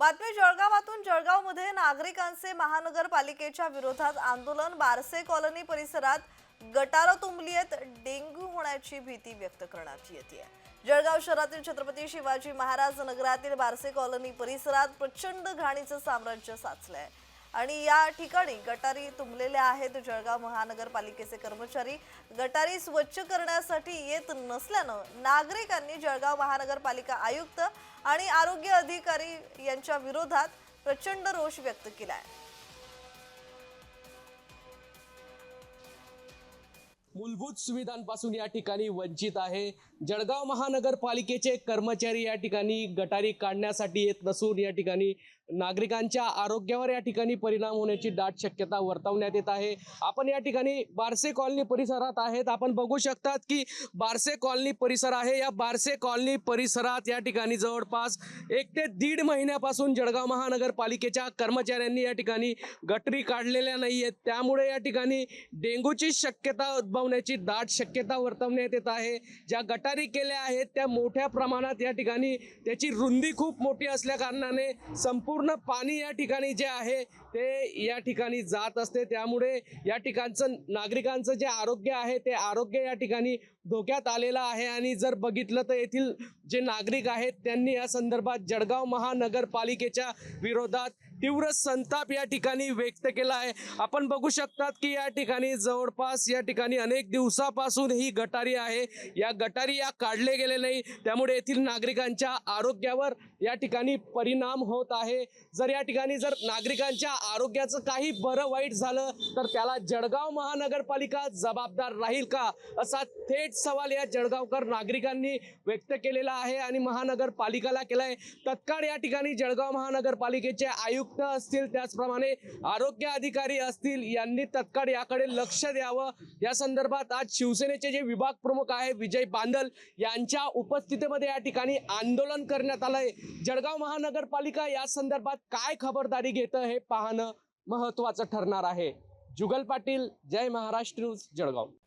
बातमी जळगावातून जळगावमध्ये नागरिकांचे महानगरपालिकेच्या विरोधात आंदोलन. बारसे कॉलनी परिसरात गटारं तुंबली आहेत. डेंग्यू होण्याची भीती व्यक्त करण्यात येते जळगाव शहरातील छत्रपती शिवाजी महाराज नगरातील बारसे कॉलनी परिसरात प्रचंड घाणीचं साम्राज्य साचलंय. आणि या ठिकाणी गटारी तुंबलेल्या आहेत जळगाव महानगरपालिकेचे कर्मचारी. गटारी स्वच्छ करण्यासाठी येत नसल्यानं नागरिकांनी जळगाव महानगरपालिका आयुक्त आणि आरोग्य अधिकारी यांच्या विरोधात प्रचंड रोष व्यक्त केला आहे मूलभूत सुविधांपासून या ठिकाणी वंचित आहे. जळगाव महानगरपालिकेचे कर्मचारी या ठिकाणी गटारी काढण्यासाठी येत नसून या ठिकाणी नागरिकांच्या आरोग्यावर या ठिकाणी परिणाम होण्याची दाट शक्यता वर्तवण्यात येत आहे. आपण या ठिकाणी बारसे कॉलनी परिसरात आहेत. आपण बघू शकतात की बारसे कॉलनी परिसर आहे. या बारसे कॉलनी परिसरात या ठिकाणी जवळपास एक ते दीड महिन्यापासून जळगाव महानगरपालिकेच्या कर्मचाऱ्यांनी या ठिकाणी गटरी काढलेल्या नाही आहेत त्यामुळे या ठिकाणी डेंग्यूची शक्यता उद्भवण्याची दाट शक्यता वर्तवण्यात येत आहे. ज्या गटारी केल्या आहेत त्या मोठ्या प्रमाणात या ठिकाणी त्याची रुंदी खूप मोठी असल्या कारणाने संपूर्ण पाणी या ठिकाणी जे आहे ते या ठिकाणी जात असते. त्यामुळे या ठिकाणचं नागरिकांचं जे आरोग्य आहे ते आरोग्य या ठिकाणी धोक्यात आलेलं आहे. आणि जर बघितलं तर येथील जे नागरिक आहेत त्यांनी या संदर्भात जळगाव महानगरपालिकेच्या विरोधात तीव्र संताप या ठिकाणी व्यक्त केला आहे. आपण बघू शकतात की या ठिकाणी जवळपास या ठिकाणी अनेक दिवसापासून ही गटारी आहे. या गटारी या काढले गेले नाही. त्यामुळे येथील नागरिकांच्या आरोग्यावर या ठिकाणी परिणाम होत आहे. जर या ठिकाणी जर नागरिकांच्या आरोग्याचं काही बरं वाईट झालं तर त्याला जळगाव महानगरपालिका जबाबदार राहील का? असा थेट सवाल या जळगावकर नागरिकांनी व्यक्त केलेला आहे आणि महानगरपालिकाला आहे तत्काळ या ठिकाणी जळगाव महानगरपालिकेचे आयुक्त आयुक्त असतील त्याचप्रमाणे आरोग्य अधिकारी असतील यांनी तत्काळ याकडे लक्ष द्यावं. या संदर्भात आज शिवसेनेचे जे विभाग प्रमुख आहे विजय बांदल यांच्या उपस्थितीमध्ये या ठिकाणी आंदोलन करण्यात आलंय. जळगाव महानगरपालिका या संदर्भात काय खबरदारी घेतं हे पाहणं महत्वाचं ठरणार आहे. जुगल पाटील जय महाराष्ट्र न्यूज जळगाव.